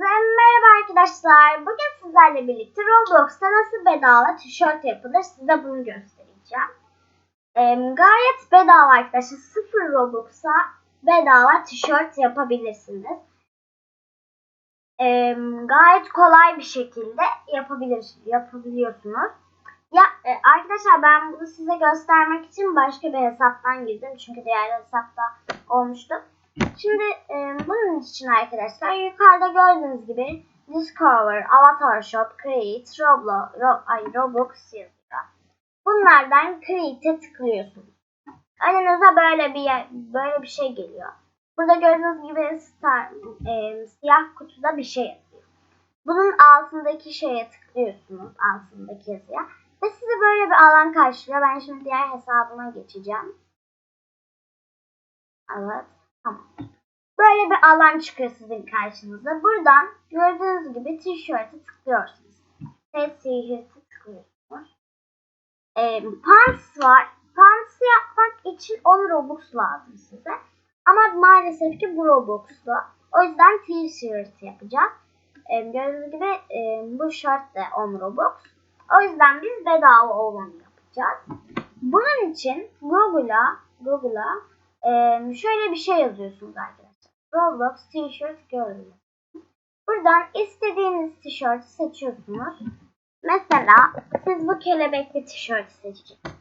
Hepinize merhaba arkadaşlar. Bugün sizlerle birlikte Roblox'ta nasıl bedava tişört yapılır size bunu göstereceğim. Ee, gayet bedava arkadaşlar. Sıfır Roblox'a bedava tişört yapabilirsiniz. Ee, gayet kolay bir şekilde yapabilir, yapabiliyorsunuz. Ya e, arkadaşlar ben bunu size göstermek için başka bir hesaptan girdim. Çünkü diğer hesapta olmuştu. Şimdi e, bunun için arkadaşlar yukarıda gördüğünüz gibi Discover, Avatar Shop, Create, Roblo, Ro, ay, Roblox yazıyor. Bunlardan Create'e tıklıyorsunuz. Önünüze böyle bir yer- böyle bir şey geliyor. Burada gördüğünüz gibi star, e, siyah kutuda bir şey yazıyor. Bunun altındaki şeye tıklıyorsunuz, altındaki yazıya. Ve sizi böyle bir alan karşılıyor. Ben şimdi diğer hesabıma geçeceğim. Evet. Böyle bir alan çıkıyor sizin karşınıza. Buradan gördüğünüz gibi tişörte tıklıyorsunuz. Set tişörte tıklıyorsunuz. Ee, pants var. Pants yapmak için 10 Robux lazım size. Ama maalesef ki bu Robux'lu. O yüzden t-shirt yapacağız. Ee, gördüğünüz gibi e, bu şort de 10 Robux. O yüzden biz bedava olanı yapacağız. Bunun için Google'a Google'a şöyle bir şey yazıyorsunuz arkadaşlar. Roblox T-shirt görünüyor. Buradan istediğiniz tişörtü seçiyorsunuz. Mesela siz bu kelebekli tişörtü seçeceksiniz.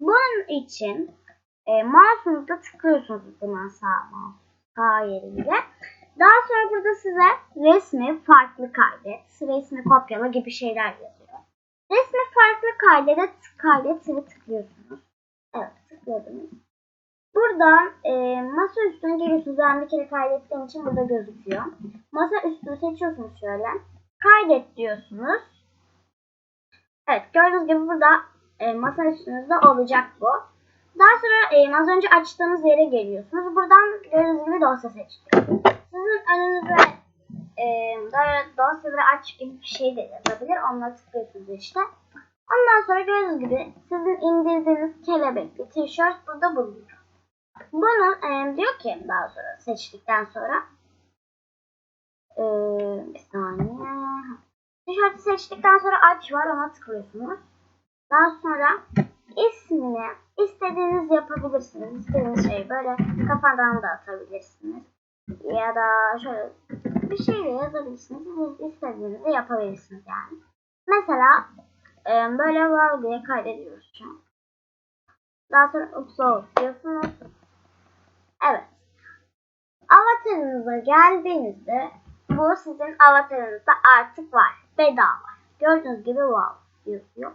Bunun için e, mouse'unuzda tıklıyorsunuz buna sağ mouse sağ yerinde. Daha sonra burada size resmi farklı kaydet, resmi kopyala gibi şeyler yazıyor. Resmi farklı kaydede kaydet tıklıyorsunuz. Evet tıkladınız. Buradan e, masa üstüne geliyorsunuz. Ben bir kere kaydettiğim için burada gözüküyor. Masa üstünü seçiyorsunuz şöyle. Kaydet diyorsunuz. Evet gördüğünüz gibi burada e, masa üstünüzde olacak bu. Daha sonra e, az önce açtığımız yere geliyorsunuz. Buradan gördüğünüz gibi dosya seçiyorsunuz. Sizin önünüze e, dosyaları aç gibi bir şey de yazabilir. Onunla tıklıyorsunuz işte. Ondan sonra gördüğünüz gibi sizin indirdiğiniz kelebekli tişört burada bulunuyor. Bunu e, diyor ki daha sonra seçtikten sonra e, bir saniye tişörtü seçtikten sonra aç var ona tıklıyorsunuz. Daha sonra ismini istediğiniz yapabilirsiniz. İstediğiniz şey böyle kafadan da atabilirsiniz. Ya da şöyle bir şey de yazabilirsiniz. Siz yapabilirsiniz yani. Mesela e, böyle diye kaydediyoruz şu an. Daha sonra upload diyorsunuz. Evet. Avatarınıza geldiğinizde bu sizin avatarınızda artık var. Bedava. Gördüğünüz gibi wow yazıyor.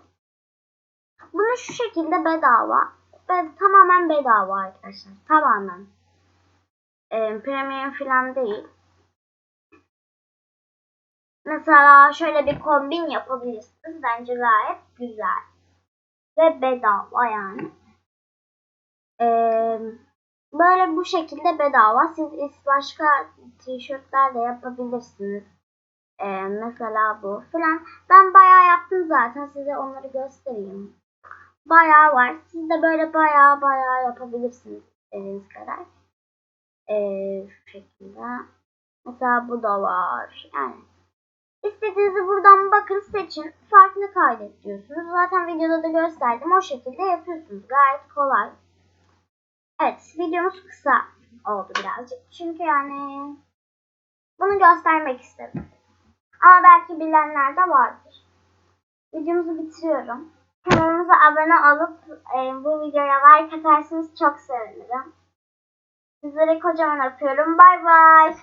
Bunu şu şekilde bedava. Be tamamen bedava arkadaşlar. Tamamen. E, premium falan değil. Mesela şöyle bir kombin yapabilirsiniz. Bence gayet güzel. Ve bedava yani. Eee Böyle bu şekilde bedava. Siz başka tişörtler de yapabilirsiniz. Ee, mesela bu falan. Ben bayağı yaptım zaten. Size onları göstereyim. Bayağı var. Siz de böyle bayağı bayağı yapabilirsiniz istediğiniz kadar. Ee, şu şekilde. Mesela bu da var. Yani istediğinizi buradan bakın seçin. Farklı kaydet diyorsunuz. Zaten videoda da gösterdim. O şekilde yapıyorsunuz. Gayet kolay. Evet, videomuz kısa oldu birazcık. Çünkü yani bunu göstermek istedim. Ama belki bilenler de vardır. Videomuzu bitiriyorum. Kanalımıza abone olup e, bu videoya like atarsanız çok sevinirim. Sizleri kocaman öpüyorum. Bay bay.